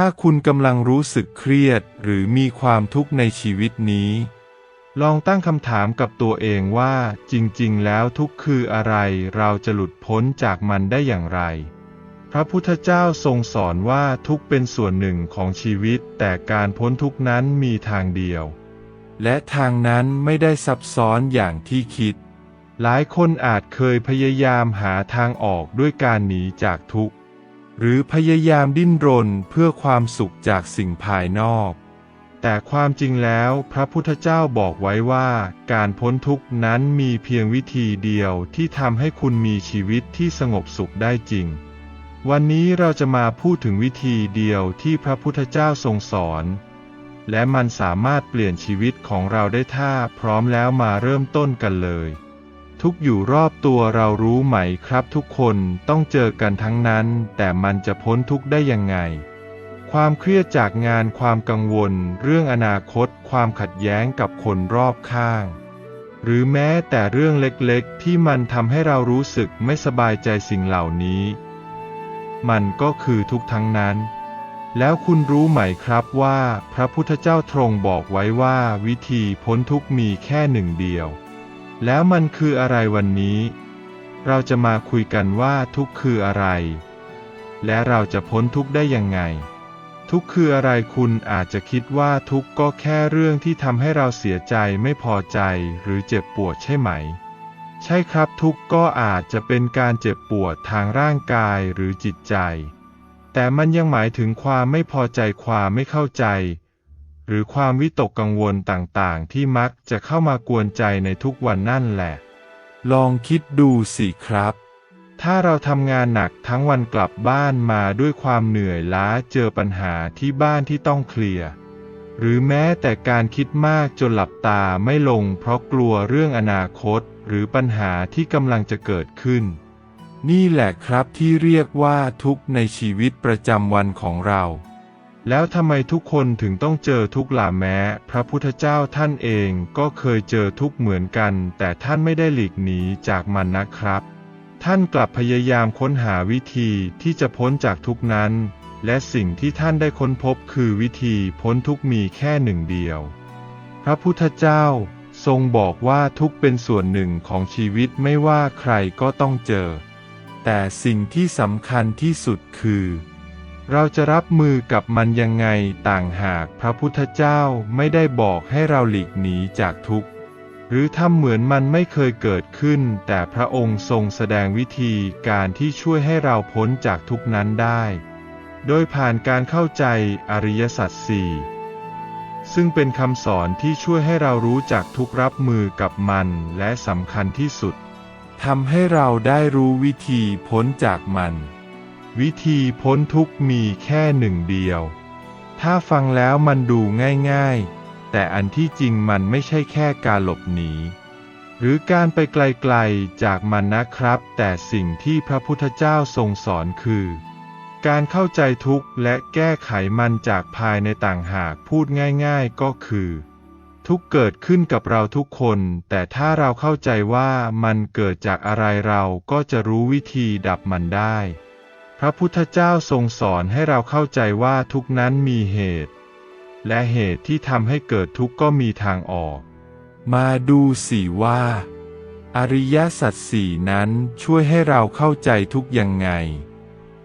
ถ้าคุณกำลังรู้สึกเครียดหรือมีความทุกข์ในชีวิตนี้ ลองตั้งคำถามกับตัวเองว่า จริงๆ แล้วทุกข์คืออะไร เราจะหลุดพ้นจากมันได้อย่างไร พระพุทธเจ้าทรงสอนว่าทุกข์เป็นส่วนหนึ่งของชีวิต แต่การพ้นทุกข์นั้นมีทางเดียว และทางนั้นไม่ได้ซับซ้อนอย่างที่คิด หลายคนอาจเคยพยายามหาทางออกด้วยการหนีจากทุกข์ หรือพยายามดิ้นรนเพื่อความสุขจากสิ่งภายนอก แต่ความจริงแล้วพระพุทธเจ้าบอกไว้ว่า การพ้นทุกข์นั้นมีเพียงวิธีเดียวที่ทำให้คุณมีชีวิตที่สงบสุขได้จริง วันนี้เราจะมาพูดถึงวิธีเดียวที่พระพุทธเจ้าทรงสอน และมันสามารถเปลี่ยนชีวิตของเราได้ถ้าพร้อมแล้วมาเริ่มต้นกันเลย ทุกอยู่รอบตัวเรารู้ไหมครับ ทุกคนต้องเจอกันทั้งนั้น แต่มันจะพ้นทุกได้ยังไง ความเครียดจากงานความกังวล เรื่องอนาคต ความขัดแย้งกับคนรอบข้าง หรือแม้แต่เรื่องเล็กๆ ที่มันทำให้เรารู้สึกไม่สบายใจสิ่งเหล่านี้ มันก็คือทุกทั้งนั้น แล้วคุณรู้ไหมครับว่า พระพุทธเจ้าทรงบอกไว้ว่าวิธีพ้นทุกมีแค่หนึ่งเดียว แล้วมันคืออะไรวันนี้ เราจะมาคุยกันว่าทุกข์คืออะไร และเราจะพ้นทุกข์ได้ยังไง ทุกข์คืออะไรคุณอาจจะคิดว่าทุกข์ก็แค่เรื่องที่ทำให้เราเสียใจไม่พอใจหรือเจ็บปวดใช่ไหม ใช่ครับทุกข์ก็อาจจะเป็นการเจ็บปวดทางร่างกายหรือจิตใจ แต่มันยังหมายถึงความไม่พอใจความไม่เข้าใจ หรือความวิตกกังวลต่างๆ ที่มักจะเข้ามากวนใจในทุกวันนั่นแหละ ลองคิดดูสิครับ ถ้าเราทำงานหนักทั้งวันกลับบ้านมาด้วยความเหนื่อยล้าเจอปัญหาที่บ้านที่ต้องเคลียร์ หรือแม้แต่การคิดมากจนหลับตาไม่ลงเพราะกลัวเรื่องอนาคต หรือปัญหาที่กำลังจะเกิดขึ้น นี่แหละครับที่เรียกว่าทุกข์ในชีวิตประจำวันของเรา แล้วทำไมทุกคนถึงต้องเจอทุกข์ล่ะแม้ พระพุทธเจ้าท่านเองก็เคยเจอทุกข์เหมือนกัน แต่ท่านไม่ได้หลีกหนีจากมันนะครับ ท่านกลับพยายามค้นหาวิธีที่จะพ้นจากทุกนั้น และสิ่งที่ท่านได้ค้นพบคือวิธีพ้นทุกมีแค่หนึ่งเดียว พระพุทธเจ้าทรงบอกว่าทุกเป็นส่วนหนึ่งของชีวิตไม่ว่าใครก็ต้องเจอ แต่สิ่งที่สำคัญที่สุดคือ เราจะรับมือกับมันยังไงต่างหากพระพุทธเจ้าไม่ได้บอกให้เราหลีกหนีจากทุกข์หรือทำเหมือนมันไม่เคยเกิดขึ้น แต่พระองค์ทรงแสดงวิธีการที่ช่วยให้เราพ้นจากทุกนั้นได้ โดยผ่านการเข้าใจอริยสัจสี่ซึ่งเป็นคำสอนที่ช่วยให้เรารู้จักทุกรับมือกับมันและสำคัญที่สุดทำให้เราได้รู้วิธีพ้นจากมัน วิธีพ้นทุกข์มีแค่หนึ่งเดียว ถ้าฟังแล้วมันดูง่ายๆ แต่อันที่จริงมันไม่ใช่แค่การหลบหนี หรือการไปไกลๆจากมันนะครับ แต่สิ่งที่พระพุทธเจ้าทรงสอนคือ การเข้าใจทุกข์และแก้ไขมันจากภายในต่างหากพูดง่ายๆก็คือ ทุกเกิดขึ้นกับเราทุกคน แต่ถ้าเราเข้าใจว่ามันเกิดจากอะไรเราก็จะรู้วิธีดับมันได้ พระพุทธเจ้าทรงสอนให้เราเข้าใจว่าทุกนั้นมีเหตุ และเหตุที่ทำให้เกิดทุกข์ก็มีทางออก มาดูสิว่า อริยสัจสี่นั้นช่วยให้เราเข้าใจทุกยังไง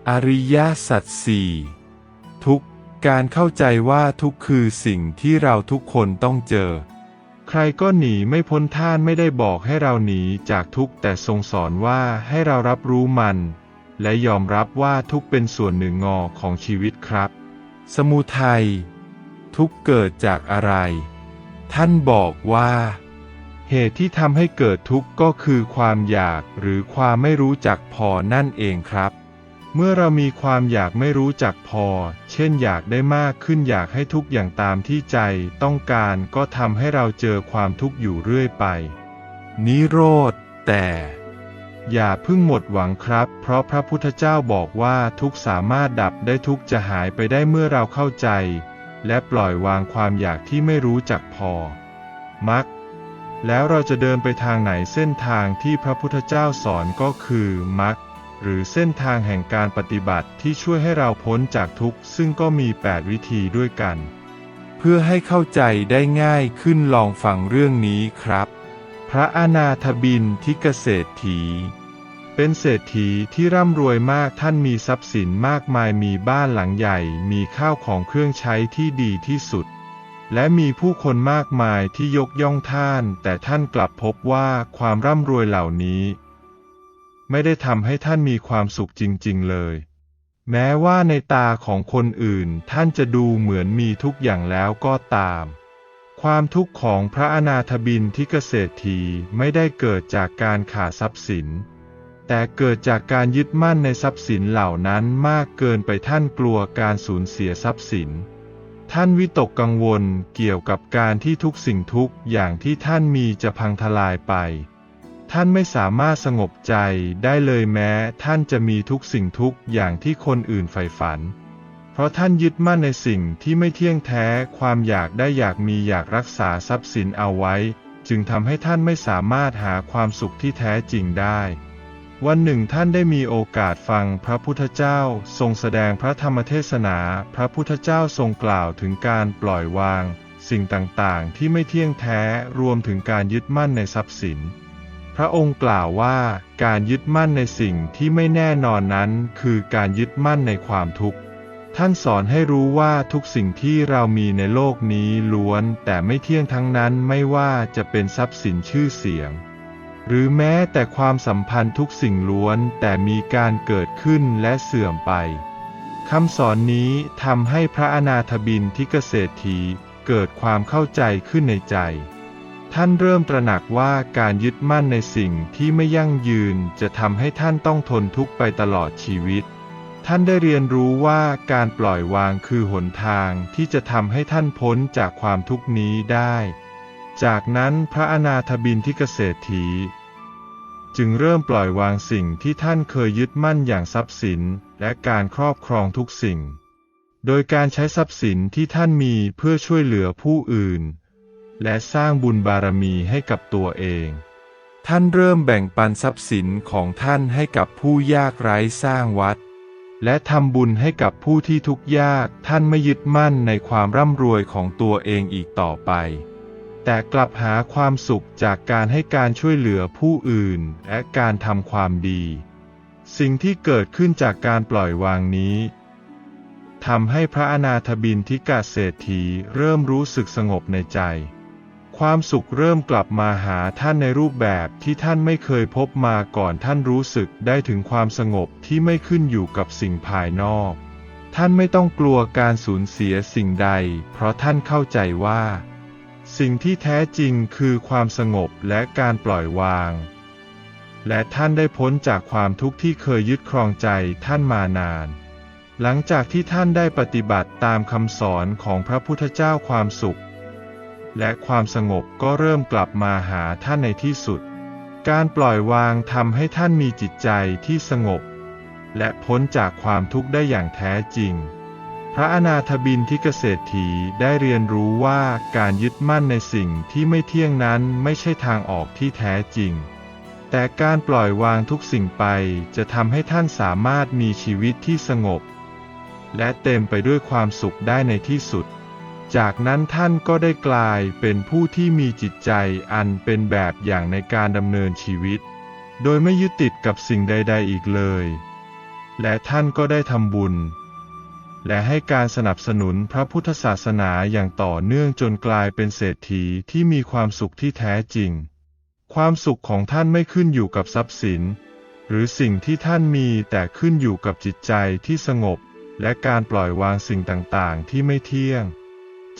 อริยสัจสี่ทุกการเข้าใจว่าทุกคือสิ่งที่เราทุกคนต้องเจอ ใครก็หนีไม่พ้นท่านไม่ได้บอกให้เราหนีจากทุกแต่ทรงสอนว่าให้เรารับรู้มัน และยอมรับว่าทุกข์เป็นส่วนหนึ่งงอของชีวิตครับ สมุทัยทุกข์เกิดจากอะไร ท่านบอกว่า เหตุที่ทำให้เกิดทุกข์ก็คือความอยากหรือความไม่รู้จักพอนั่นเองครับ เมื่อเรามีความอยากไม่รู้จักพอ เช่นอยากได้มากขึ้นอยากให้ทุกอย่างตามที่ใจต้องการก็ทำให้เราเจอความทุกข์อยู่เรื่อยไป นิโรธแต่ อย่าเพิ่งหมดหวังครับ เพราะพระพุทธเจ้าบอกว่าทุกสามารถดับได้ทุกจะหายไปได้เมื่อเราเข้าใจ และปล่อยวางความอยากที่ไม่รู้จักพอ มัก แล้วเราจะเดินไปทางไหนเส้นทางที่พระพุทธเจ้าสอนก็คือมักหรือเส้นทางแห่งการปฏิบัติที่ช่วยให้เราพ้นจากทุกข์ ซึ่งก็มี 8 วิธีด้วยกัน เพื่อให้เข้าใจได้ง่ายขึ้นลองฟังเรื่องนี้ครับ พระอนาถบินทิเกษตรถีเป็นเศรษฐีที่ร่ำรวยมากท่านมีทรัพย์สินมากมายมีบ้านหลังใหญ่ มีข้าวของเครื่องใช้ที่ดีที่สุด และมีผู้คนมากมายที่ยกย่องท่าน แต่ท่านกลับพบว่าความร่ำรวยเหล่านี้ ไม่ได้ทำให้ท่านมีความสุขจริง ๆ เลย แม้ว่าในตาของคนอื่นท่านจะดูเหมือนมีทุกอย่างแล้วก็ตาม ความทุกข์ของพระอนาถบินที่เกษตรทีไม่ได้เกิดจากการขาดทรัพย์สิน แต่เกิดจากการยึดมั่นในทรัพย์สินเหล่านั้นมากเกินไปท่านกลัวการสูญเสียทรัพย์สิน ท่านวิตกกังวลเกี่ยวกับการที่ทุกสิ่งทุกอย่างที่ท่านมีจะพังทลายไป ท่านไม่สามารถสงบใจได้เลยแม้ ท่านจะมีทุกสิ่งทุกอย่างที่คนอื่นใฝ่ฝัน เพราะท่านยึดมั่นในสิ่งที่ไม่เที่ยงแท้ ความอยากได้อยากมีอยากรักษาทรัพย์สินเอาไว้ จึงทำให้ท่านไม่สามารถหาความสุขที่แท้จริงได้ วันหนึ่งท่านได้มีโอกาสฟังพระพุทธเจ้า ทรงแสดงพระธรรมเทศนา พระพุทธเจ้าทรงกล่าวถึงการปล่อยวาง สิ่งต่างๆ ที่ไม่เที่ยงแท้ รวมถึงการยึดมั่นในทรัพย์สินพระองค์กล่าวว่าการยึดมั่นในสิ่งที่ไม่แน่นอนนั้น คือการยึดมั่นในความทุกข์ ท่านสอนให้รู้ว่าทุกสิ่งที่เรามีในโลกนี้ล้วน แต่ไม่เที่ยงทั้งนั้นไม่ว่าจะเป็นทรัพย์สินชื่อเสียง หรือแม้แต่ความสัมพันธ์ทุกสิ่งล้วน แต่มีการเกิดขึ้นและเสื่อมไปคำสอนนี้ทำให้พระอนาถบินที่เกษตรทีเกิดความเข้าใจขึ้นในใจ ท่านเริ่มตระหนักว่าการยึดมั่นในสิ่งที่ไม่ยั่งยืนจะทำให้ท่านต้องทนทุกข์ไปตลอดชีวิต ท่านได้เรียนรู้ว่าการปล่อยวางคือหนทางที่จะทำให้ท่านพ้นจากความทุกข์นี้ได้ จากนั้นพระอนาถบินที่เกษตรีจึงเริ่มปล่อยวางสิ่งที่ท่านเคยยึดมั่นอย่างทรัพย์สินและการครอบครองทุกสิ่ง โดยการใช้ทรัพย์สินที่ท่านมีเพื่อช่วยเหลือผู้อื่น และสร้างบุญบารมีให้กับตัวเองท่านเริ่มแบ่งปันทรัพย์สินของท่านให้กับผู้ยากไร้สร้างวัด และทำบุญให้กับผู้ที่ทุกข์ยากท่านไม่ยึดมั่นในความร่ำรวยของตัวเองอีกต่อไป แต่กลับหาความสุขจากการให้การช่วยเหลือผู้อื่น และการทำความดี สิ่งที่เกิดขึ้นจากการปล่อยวางนี้ทำให้พระอนาถบินทิกาเศรษฐีเริ่มรู้สึกสงบในใจ ความสุขเริ่มกลับมาหาท่านในรูปแบบที่ท่านไม่เคยพบมาก่อนท่านรู้สึกได้ถึงความสงบที่ไม่ขึ้นอยู่กับสิ่งภายนอก ท่านไม่ต้องกลัวการสูญเสียสิ่งใด เพราะท่านเข้าใจว่า สิ่งที่แท้จริงคือความสงบและการปล่อยวาง และท่านได้พ้นจากความทุกข์ที่เคยยึดครองใจท่านมานานหลังจากที่ท่านได้ปฏิบัติตามคำสอนของพระพุทธเจ้าความสุข และความสงบก็เริ่มกลับมาหาท่านในที่สุด การปล่อยวางทำให้ท่านมีจิตใจที่สงบ และพ้นจากความทุกข์ได้อย่างแท้จริง พระอนาถบินที่เกษตรถีได้เรียนรู้ว่าการยึดมั่นในสิ่งที่ไม่เที่ยงนั้นไม่ใช่ทางออกที่แท้จริง แต่การปล่อยวางทุกสิ่งไปจะทำให้ท่านสามารถมีชีวิตที่สงบ และเต็มไปด้วยความสุขได้ในที่สุด จากนั้นท่านก็ได้กลายเป็นผู้ที่มีจิตใจอันเป็นแบบอย่างในการดำเนินชีวิต โดยไม่ยึดติดกับสิ่งใด ๆ อีกเลย และท่านก็ได้ทำบุญ และให้การสนับสนุนพระพุทธศาสนาอย่างต่อเนื่องจนกลายเป็นเศรษฐีที่มีความสุขที่แท้จริง ความสุขของท่านไม่ขึ้นอยู่กับทรัพย์สิน หรือสิ่งที่ท่านมีแต่ขึ้นอยู่กับจิตใจที่สงบ และการปล่อยวางสิ่งต่างๆ ที่ไม่เที่ยง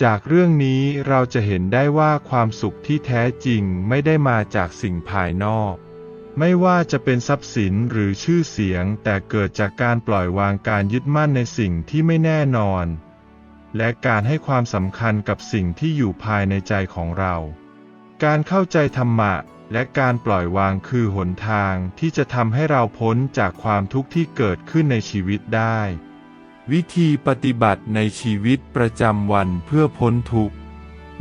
จากเรื่องนี้เราจะเห็นได้ว่าความสุขที่แท้จริงไม่ได้มาจากสิ่งภายนอก ไม่ว่าจะเป็นทรัพย์สินหรือชื่อเสียง แต่เกิดจากการปล่อยวางการยึดมั่นในสิ่งที่ไม่แน่นอน และการให้ความสำคัญกับสิ่งที่อยู่ภายในใจของเรา การเข้าใจธรรมะและการปล่อยวางคือหนทางที่จะทำให้เราพ้นจากความทุกข์ที่เกิดขึ้นในชีวิตได้ วิธีปฏิบัติในชีวิตประจำวันเพื่อพ้นทุกข์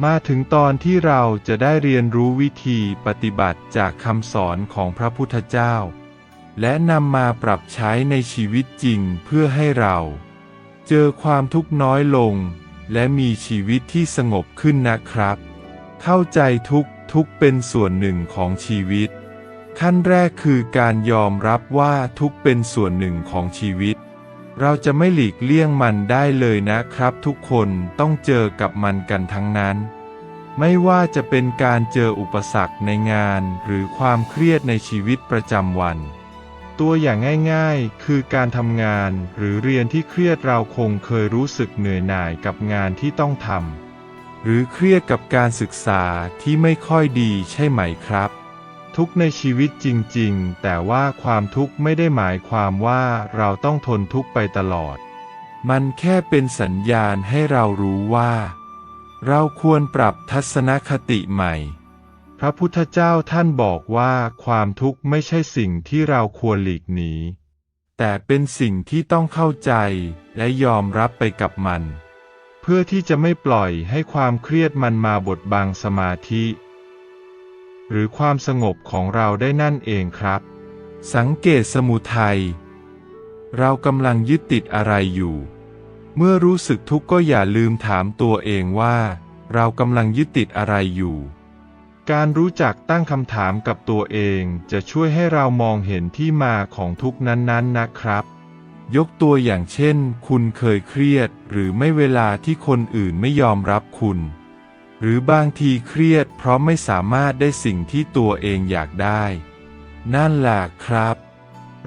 มาถึงตอนที่เราจะได้เรียนรู้วิธีปฏิบัติจากคำสอนของพระพุทธเจ้า และนำมาปรับใช้ในชีวิตจริงเพื่อให้เรา เจอความทุกข์น้อยลง และมีชีวิตที่สงบขึ้นนะครับ เข้าใจทุกทุกเป็นส่วนหนึ่งของชีวิต ขั้นแรกคือการยอมรับว่าทุกเป็นส่วนหนึ่งของชีวิต เราจะไม่หลีกเลี่ยงมันได้เลยนะครับทุกคนต้องเจอกับมันกันทั้งนั้น ไม่ว่าจะเป็นการเจออุปสรรคในงานหรือความเครียดในชีวิตประจำวัน ตัวอย่างง่ายๆ คือการทำงานหรือเรียนที่เครียดเราคงเคยรู้สึกเหนื่อยหน่ายกับงานที่ต้องทำหรือเครียดกับการศึกษาที่ไม่ค่อยดีใช่ไหมครับ ทุกข์ในชีวิตจริง ๆ แต่ว่าความทุกข์ไม่ได้หมายความว่าเราต้องทนทุกข์ไปตลอด มันแค่เป็นสัญญาณให้เรารู้ว่า เราควรปรับทัศนคติใหม่ พระพุทธเจ้าท่านบอกว่าความทุกข์ไม่ใช่สิ่งที่เราควรหลีกหนี แต่เป็นสิ่งที่ต้องเข้าใจและยอมรับไปกับมัน เพื่อที่จะไม่ปล่อยให้ความเครียดมันมาบดบังสมาธิ หรือความสงบของเราได้นั่นเองครับ สังเกตสมุทัย เรากำลังยึดติดอะไรอยู่ เมื่อรู้สึกทุกข์ก็อย่าลืมถามตัวเองว่า เรากำลังยึดติดอะไรอยู่ การรู้จักตั้งคำถามกับตัวเองจะช่วยให้เรามองเห็นที่มาของทุกข์นั้นๆนะครับยกตัวอย่างเช่น คุณเคยเครียด หรือไม่เวลาที่คนอื่นไม่ยอมรับคุณ หรือบางทีเครียดเพราะไม่สามารถได้สิ่งที่ตัวเองอยากได้ นั่นแหละครับ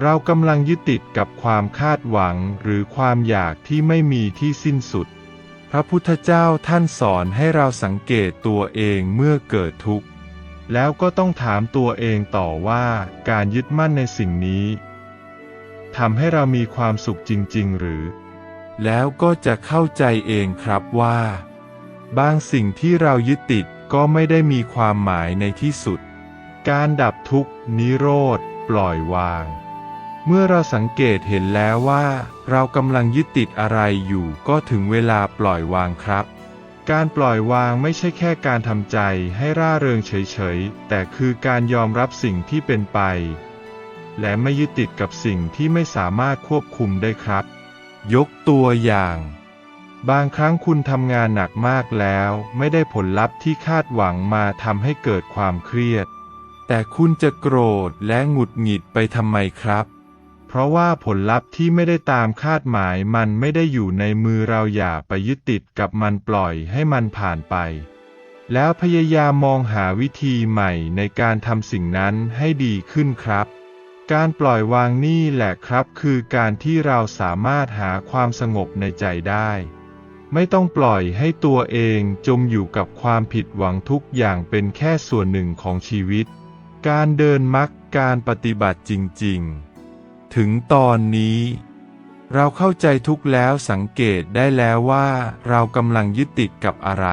เรากำลังยึดติดกับความคาดหวังหรือความอยากที่ไม่มีที่สิ้นสุด พระพุทธเจ้าท่านสอนให้เราสังเกตตัวเองเมื่อเกิดทุกข์ แล้วก็ต้องถามตัวเองต่อว่าการยึดมั่นในสิ่งนี้ทำให้เรามีความสุขจริง ๆ หรือ แล้วก็จะเข้าใจเองครับว่า บางสิ่งที่เรายึดติดก็ไม่ได้มีความหมายในที่สุด การดับทุกข์ นิโรธ ปล่อยวาง เมื่อเราสังเกตเห็นแล้วว่า เรากำลังยึดติดอะไรอยู่ก็ถึงเวลาปล่อยวางครับ การปล่อยวางไม่ใช่แค่การทำใจให้ร่าเริงเฉยๆ แต่คือการยอมรับสิ่งที่เป็นไป และไม่ยึดติดกับสิ่งที่ไม่สามารถควบคุมได้ครับ ยกตัวอย่าง บางครั้งคุณทำงานหนักมากแล้ว ไม่ได้ผลลัพธ์ที่คาดหวังมาทำให้เกิดความเครียด แต่คุณจะโกรธและหงุดหงิดไปทำไมครับ เพราะว่าผลลัพธ์ที่ไม่ได้ตามคาดหมายมันไม่ได้อยู่ในมือเราอย่าไปยึดติดกับมันปล่อยให้มันผ่านไป แล้วพยายามมองหาวิธีใหม่ในการทำสิ่งนั้นให้ดีขึ้นครับการปล่อยวางนี่แหละครับ คือการที่เราสามารถหาความสงบในใจได้ ไม่ต้องปล่อยให้ตัวเองจมอยู่กับความผิดหวังทุกอย่างเป็นแค่ส่วนหนึ่งของชีวิต การเดินมักการปฏิบัติจริง ๆ ถึงตอนนี้ เราเข้าใจทุกแล้วสังเกตได้แล้วว่าเรากำลังยึดติดกับอะไร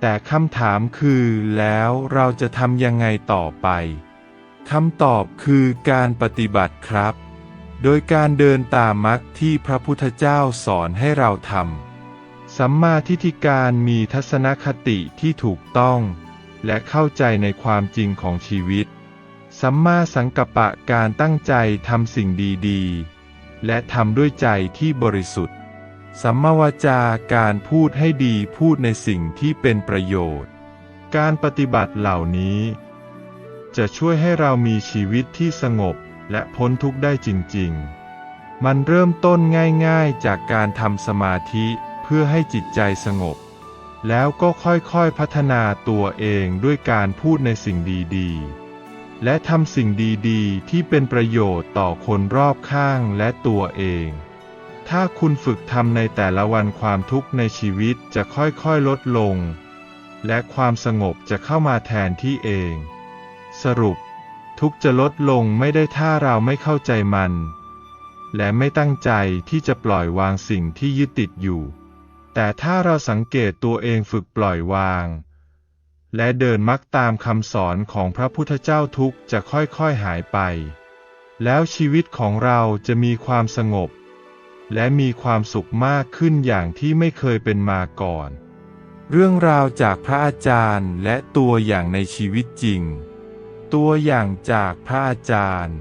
แต่คำถามคือแล้วเราจะทำยังไงต่อไปคำตอบคือการปฏิบัติครับ โดยการเดินตามมรรคที่พระพุทธเจ้าสอนให้เราทำ สัมมาทิฏฐิการมีทัศนคติที่ถูกต้อง และเข้าใจในความจริงของชีวิต สัมมาสังกัปปะการตั้งใจทำสิ่งดีๆ และทำด้วยใจที่บริสุทธิ์ สัมมาวาจาการพูดให้ดีพูดในสิ่งที่เป็นประโยชน์ การปฏิบัติเหล่านี้ จะช่วยให้เรามีชีวิตที่สงบและพ้นทุกข์ได้จริง ๆ มันเริ่มต้นง่าย ๆ จากการทำสมาธิ พื่อให้จิตใจสงบ แล้วก็ค่อยๆพัฒนาตัวเองด้วยการพูดในสิ่งดีๆ และทำสิ่งดีๆ ที่เป็นประโยชน์ต่อคนรอบข้างและตัวเอง ถ้าคุณฝึกทำในแต่ละวันความทุกข์ในชีวิตจะค่อยๆลดลง และความสงบจะเข้ามาแทนที่เอง สรุป ทุกจะลดลงไม่ได้ถ้าเราไม่เข้าใจมันและไม่ตั้งใจที่จะปล่อยวางสิ่งที่ยึดติดอยู่ แต่ถ้าเราสังเกตตัวเองฝึกปล่อยวาง และเดินมักตามคำสอนของพระพุทธเจ้าทุกจะค่อยๆหายไป แล้วชีวิตของเราจะมีความสงบ และมีความสุขมากขึ้นอย่างที่ไม่เคยเป็นมาก่อน เรื่องราวจากพระอาจารย์และตัวอย่างในชีวิตจริง ตัวอย่างจากพระอาจารย์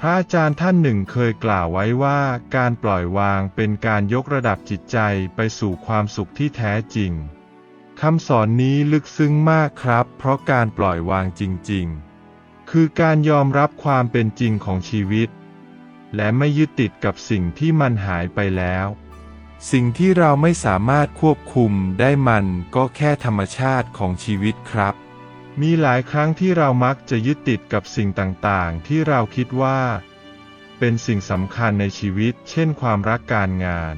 พระอาจารย์ท่านหนึ่งเคยกล่าวไว้ว่า การปล่อยวางเป็นการยกระดับจิตใจไปสู่ความสุขที่แท้จริงคำสอนนี้ลึกซึ้งมากครับ เพราะการปล่อยวางจริง ๆ คือการยอมรับความเป็นจริงของชีวิต และไม่ยึดติดกับสิ่งที่มันหายไปแล้ว สิ่งที่เราไม่สามารถควบคุมได้มันก็แค่ธรรมชาติของชีวิตครับ มีหลายครั้งที่เรามักจะยึดติดกับสิ่งต่างๆ ที่เราคิดว่า เป็นสิ่งสำคัญในชีวิต เช่นความรักการงาน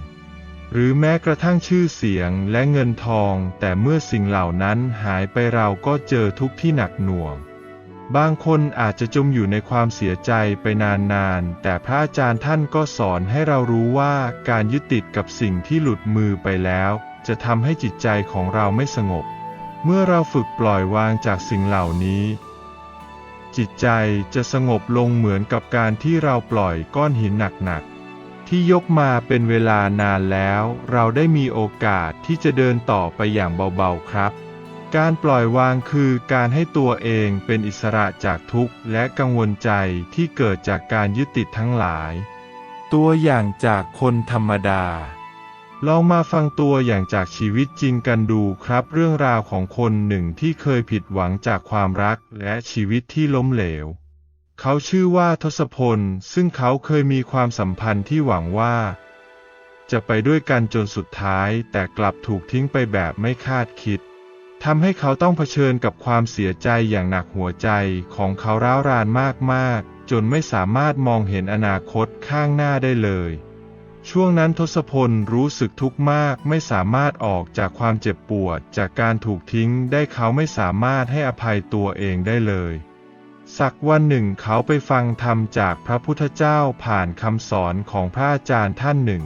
หรือแม้กระทั่งชื่อเสียงและเงินทอง แต่เมื่อสิ่งเหล่านั้นหายไปเราก็เจอทุกข์ที่หนักหน่วง บางคนอาจจะจมอยู่ในความเสียใจไปนานๆ แต่พระอาจารย์ท่านก็สอนให้เรารู้ว่าการยึดติดกับสิ่งที่หลุดมือไปแล้ว จะทำให้จิตใจของเราไม่สงบ เมื่อเราฝึกปล่อยวางจากสิ่งเหล่านี้ จิตใจจะสงบลงเหมือนกับการที่เราปล่อยก้อนหินหนักๆ ที่ยกมาเป็นเวลานานแล้ว เราได้มีโอกาสที่จะเดินต่อไปอย่างเบาๆครับ การปล่อยวางคือการให้ตัวเองเป็นอิสระจากทุกข์และกังวลใจที่เกิดจากการยึดติดทั้งหลาย ตัวอย่างจากคนธรรมดา ลองมาฟังตัวอย่างจากชีวิตจริงกันดูครับ เรื่องราวของคนหนึ่งที่เคยผิดหวังจากความรักและชีวิตที่ล้มเหลว เขาชื่อว่าทศพล ซึ่งเขาเคยมีความสัมพันธ์ที่หวังว่า จะไปด้วยกันจนสุดท้าย แต่กลับถูกทิ้งไปแบบไม่คาดคิดทำให้เขาต้องเผชิญกับความเสียใจอย่างหนักหัวใจของเขาร้าวรานมากๆ จนไม่สามารถมองเห็นอนาคตข้างหน้าได้เลย ช่วงนั้นทศพลรู้สึกทุกข์มากไม่สามารถออกจากความเจ็บปวด จากการถูกทิ้งได้เขาไม่สามารถให้อภัยตัวเองได้เลย สักวันหนึ่งเขาไปฟังธรรมจากพระพุทธเจ้าผ่านคำสอนของพระอาจารย์ท่านหนึ่ง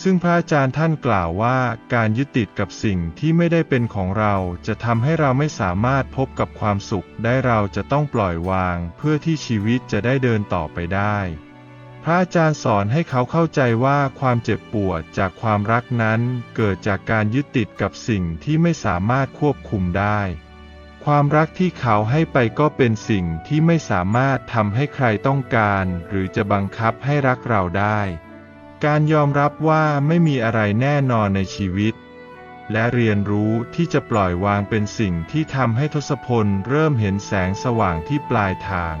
ซึ่งพระอาจารย์ท่านกล่าวว่าการยึดติดกับสิ่งที่ไม่ได้เป็นของเราจะทำให้เราไม่สามารถพบกับความสุขได้เราจะต้องปล่อยวาง เพื่อที่ชีวิตจะได้เดินต่อไปได้ พระอาจารย์สอนให้เขาเข้าใจว่าความเจ็บปวดจากความรักนั้น เกิดจากการยึดติดกับสิ่งที่ไม่สามารถควบคุมได้ ความรักที่เขาให้ไปก็เป็นสิ่งที่ไม่สามารถทำให้ใครต้องการ หรือจะบังคับให้รักเราได้ การยอมรับว่าไม่มีอะไรแน่นอนในชีวิต และเรียนรู้ที่จะปล่อยวางเป็นสิ่งที่ทำให้ทศพลเริ่มเห็นแสงสว่างที่ปลายทาง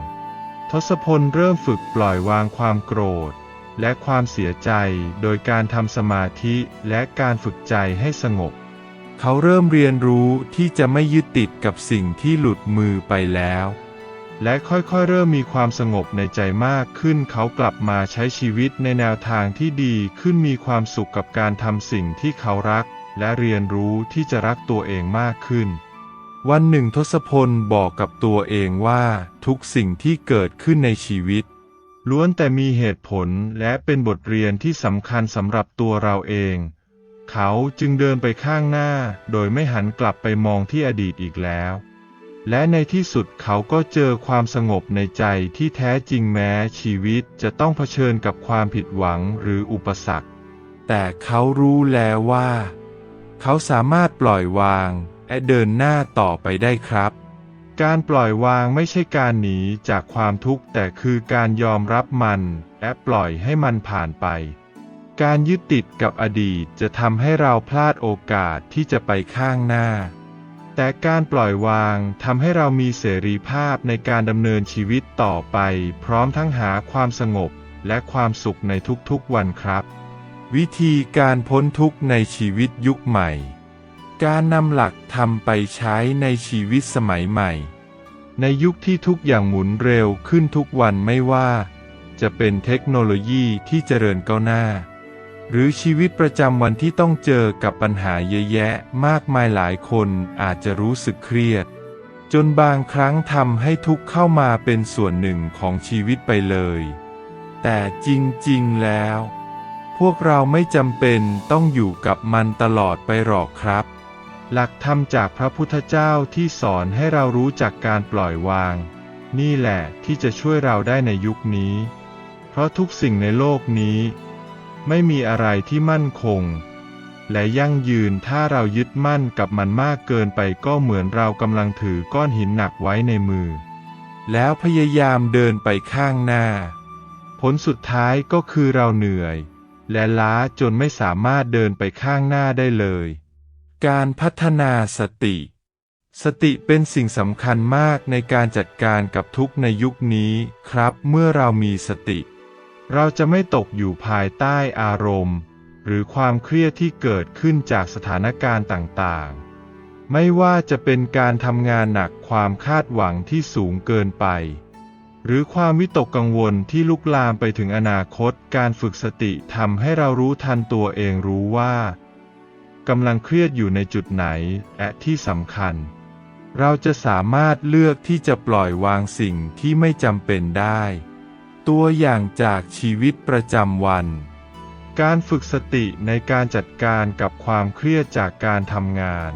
ทศพลเริ่มฝึกปล่อยวางความโกรธ และความเสียใจโดยการทำสมาธิและการฝึกใจให้สงบ เขาเริ่มเรียนรู้ที่จะไม่ยึดติดกับสิ่งที่หลุดมือไปแล้ว และค่อยๆ เริ่มมีความสงบในใจมากขึ้น เขากลับมาใช้ชีวิตในแนวทางที่ดีขึ้นมีความสุขกับการทำสิ่งที่เขารัก และเรียนรู้ที่จะรักตัวเองมากขึ้น วันหนึ่งทศพลบอกกับตัวเองว่าทุกสิ่งที่เกิดขึ้นในชีวิต ล้วนแต่มีเหตุผลและเป็นบทเรียนที่สำคัญสำหรับตัวเราเอง เขาจึงเดินไปข้างหน้าโดยไม่หันกลับไปมองที่อดีตอีกแล้ว และในที่สุดเขาก็เจอความสงบในใจที่แท้จริงแม้ชีวิตจะต้องเผชิญกับความผิดหวังหรืออุปสรรค แต่เขารู้แล้วว่า เขาสามารถปล่อยวาง และเดินหน้าต่อไปได้ครับ การปล่อยวางไม่ใช่การหนีจากความทุกข์แต่คือการยอมรับมันและปล่อยให้มันผ่านไป การยึดติดกับอดีตจะทำให้เราพลาดโอกาสที่จะไปข้างหน้า แต่การปล่อยวางทำให้เรามีเสรีภาพในการดำเนินชีวิตต่อไป พร้อมทั้งหาความสงบและความสุขในทุกๆวันครับ วิธีการพ้นทุกข์ในชีวิตยุคใหม่ การนำหลักธรรมไปใช้ในชีวิตสมัยใหม่ ในยุคที่ทุกอย่างหมุนเร็วขึ้นทุกวันไม่ว่า จะเป็นเทคโนโลยีที่เจริญก้าวหน้า หรือชีวิตประจำวันที่ต้องเจอกับปัญหาเยอะแยะมากมายหลายคนอาจจะรู้สึกเครียด จนบางครั้งทำให้ทุกเข้ามาเป็นส่วนหนึ่งของชีวิตไปเลย แต่จริงๆแล้ว พวกเราไม่จำเป็นต้องอยู่กับมันตลอดไปหรอกครับ หลักธรรมจากพระพุทธเจ้าที่สอนให้เรารู้จักการปล่อยวาง นี่แหละที่จะช่วยเราได้ในยุคนี้ เพราะทุกสิ่งในโลกนี้ ไม่มีอะไรที่มั่นคง และยั่งยืนถ้าเรายึดมั่นกับมันมากเกินไปก็เหมือนเรากำลังถือก้อนหินหนักไว้ในมือ แล้วพยายามเดินไปข้างหน้า ผลสุดท้ายก็คือเราเหนื่อย และล้าจนไม่สามารถเดินไปข้างหน้าได้เลย การพัฒนาสติ สติเป็นสิ่งสำคัญมากในการจัดการกับทุกในยุคนี้ครับ เมื่อเรามีสติ เราจะไม่ตกอยู่ภายใต้อารมณ์ หรือความเครียดที่เกิดขึ้นจากสถานการณ์ต่างๆ ไม่ว่าจะเป็นการทำงานหนักความคาดหวังที่สูงเกินไป หรือความวิตกกังวลที่ลุกลามไปถึงอนาคต การฝึกสติทำให้เรารู้ทันตัวเองรู้ว่า กำลังเครียดอยู่ในจุดไหนและที่สำคัญ เราจะสามารถเลือกที่จะปล่อยวางสิ่งที่ไม่จำเป็นได้ ตัวอย่างจากชีวิตประจำวัน การฝึกสติในการจัดการกับความเครียดจากการทำงาน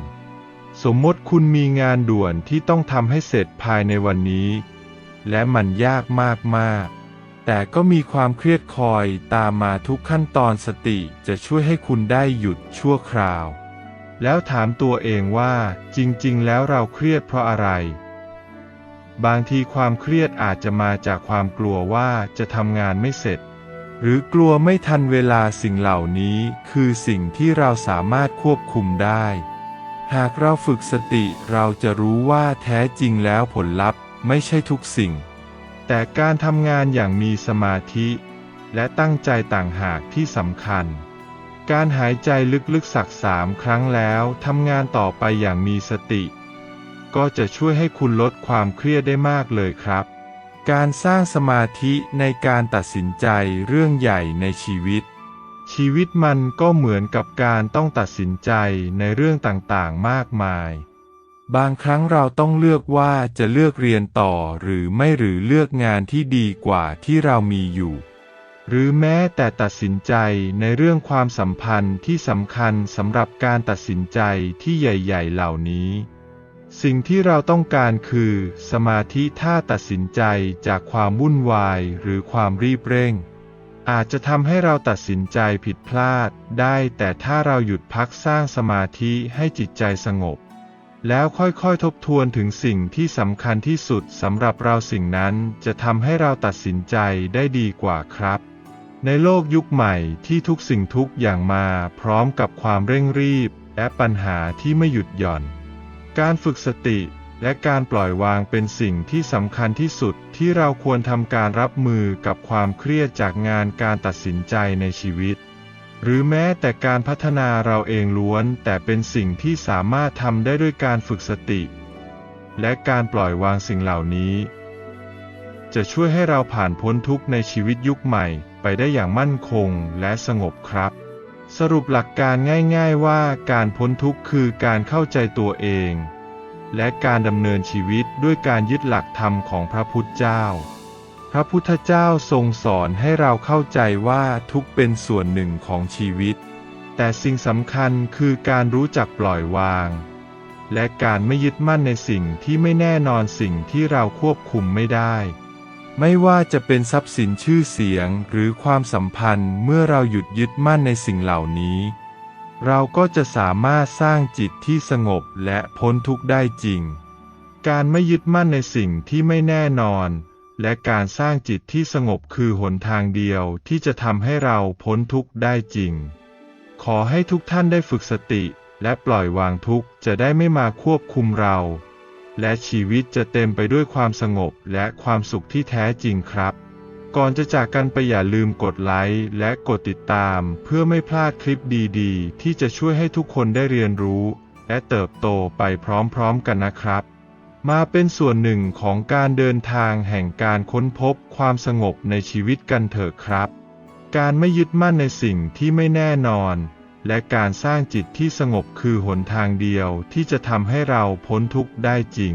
สมมติคุณมีงานด่วนที่ต้องทำให้เสร็จภายในวันนี้ และมันยากมากๆ แต่ก็มีความเครียดคอยตามมาทุกขั้นตอนสติจะช่วยให้คุณได้หยุดชั่วคราว แล้วถามตัวเองว่าจริง ๆ แล้วเราเครียดเพราะอะไร บางทีความเครียดอาจจะมาจากความกลัวว่าจะทำงานไม่เสร็จ หรือกลัวไม่ทันเวลาสิ่งเหล่านี้คือสิ่งที่เราสามารถควบคุมได้ หากเราฝึกสติเราจะรู้ว่าแท้จริงแล้วผลลัพธ์ไม่ใช่ทุกสิ่ง แต่การทำงานอย่างมีสมาธิ และตั้งใจต่างหากที่สำคัญ การหายใจลึกๆสักสามครั้งแล้วทำงานต่อไปอย่างมีสติ ก็จะช่วยให้คุณลดความเครียดได้มากเลยครับ การสร้างสมาธิในการตัดสินใจเรื่องใหญ่ในชีวิต ชีวิตมันก็เหมือนกับการต้องตัดสินใจในเรื่องต่างๆ มากมาย บางครั้งเราต้องเลือกว่าจะเลือกเรียนต่อหรือไม่หรือเลือกงานที่ดีกว่าที่เรามีอยู่ หรือแม้แต่ตัดสินใจในเรื่องความสัมพันธ์ที่สำคัญสำหรับการตัดสินใจที่ใหญ่ ๆ เหล่านี้ สิ่งที่เราต้องการคือ สมาธิท่าตัดสินใจจากความวุ่นวายหรือความรีบเร่ง อาจจะทำให้เราตัดสินใจผิดพลาดได้ แต่ถ้าเราหยุดพักสร้างสมาธิให้จิตใจสงบ แล้วค่อยๆทบทวนถึงสิ่งที่สำคัญที่สุดสำหรับเราสิ่งนั้นจะทำให้เราตัดสินใจได้ดีกว่าครับ ในโลกยุคใหม่ที่ทุกสิ่งทุกอย่างมาพร้อมกับความเร่งรีบ และปัญหาที่ไม่หยุดหย่อน การฝึกสติและการปล่อยวางเป็นสิ่งที่สำคัญที่สุดที่เราควรทำการรับมือกับความเครียดจากงานการตัดสินใจในชีวิต หรือแม้แต่การพัฒนาเราเองล้วน แต่เป็นสิ่งที่สามารถทำได้ด้วยการฝึกสติ และการปล่อยวางสิ่งเหล่านี้ จะช่วยให้เราผ่านพ้นทุกข์ในชีวิตยุคใหม่ไปได้อย่างมั่นคงและสงบครับ สรุปหลักการง่ายๆว่าการพ้นทุกข์คือการเข้าใจตัวเอง และการดำเนินชีวิตด้วยการยึดหลักธรรมของพระพุทธเจ้า พระพุทธเจ้าทรงสอนให้เราเข้าใจว่าทุกเป็นส่วนหนึ่งของชีวิต แต่สิ่งสำคัญคือการรู้จักปล่อยวาง และการไม่ยึดมั่นในสิ่งที่ไม่แน่นอนสิ่งที่เราควบคุมไม่ได้ ไม่ว่าจะเป็นทรัพย์สินชื่อเสียงหรือความสัมพันธ์เมื่อเราหยุดยึดมั่นในสิ่งเหล่านี้ เราก็จะสามารถสร้างจิตที่สงบและพ้นทุกข์ได้จริง การไม่ยึดมั่นในสิ่งที่ไม่แน่นอน และการสร้างจิตที่สงบคือหนทางเดียวที่จะทำให้เราพ้นทุกข์ได้จริง ขอให้ทุกท่านได้ฝึกสติ และปล่อยวางทุกข์จะได้ไม่มาควบคุมเรา และชีวิตจะเต็มไปด้วยความสงบและความสุขที่แท้จริงครับ ก่อนจะจากกันไปอย่าลืมกดไลค์และกดติดตาม เพื่อไม่พลาดคลิปดีๆ ที่จะช่วยให้ทุกคนได้เรียนรู้ และเติบโตไปพร้อมๆกันนะครับ มาเป็นส่วนหนึ่งของการเดินทางแห่งการค้นพบความสงบในชีวิตกันเถอะครับ การไม่ยึดมั่นในสิ่งที่ไม่แน่นอน และการสร้างจิตที่สงบคือหนทางเดียวที่จะทำให้เราพ้นทุกข์ได้จริง